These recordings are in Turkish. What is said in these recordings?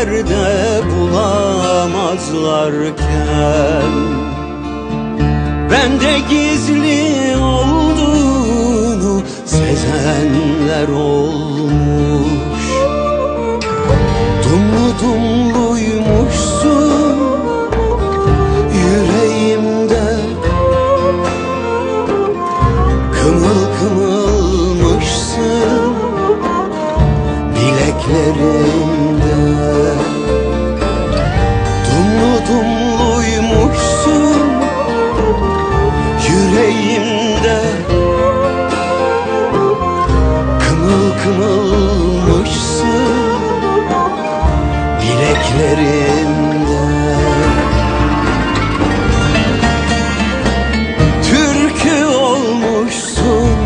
yerde bulamazlarken. Bende gizli olduğunu sezenler olmuş. Dumlu dumluymuşsun yüreğimde. Kımıl kımılmışsın bileklerimde Kımıl kımılmışsın bileklerimde Türkü olmuşsun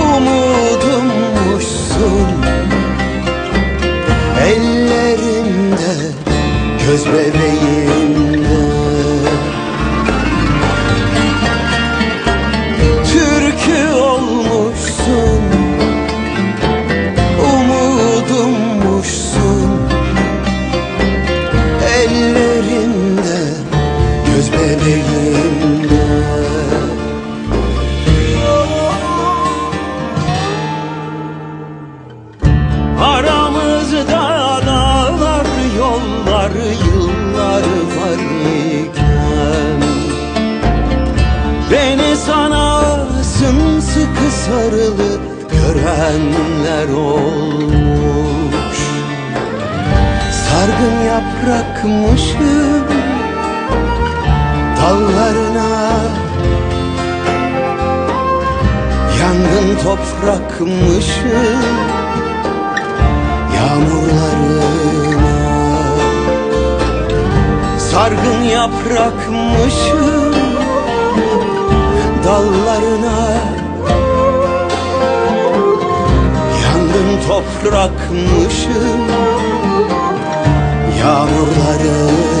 Umudummuşsun Ellerimde Göz bebeğimde Beni sana sımsıkı sarılı görenler olmuş. Sargın yaprakmışım dallarına. Yangın toprakmışım yağmurlarına. Sargın yaprakmışım dallarına Yangın toprakmışım yağmurlarına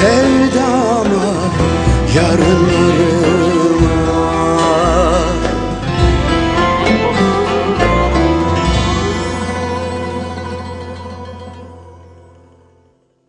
Sevdama yarınlarıma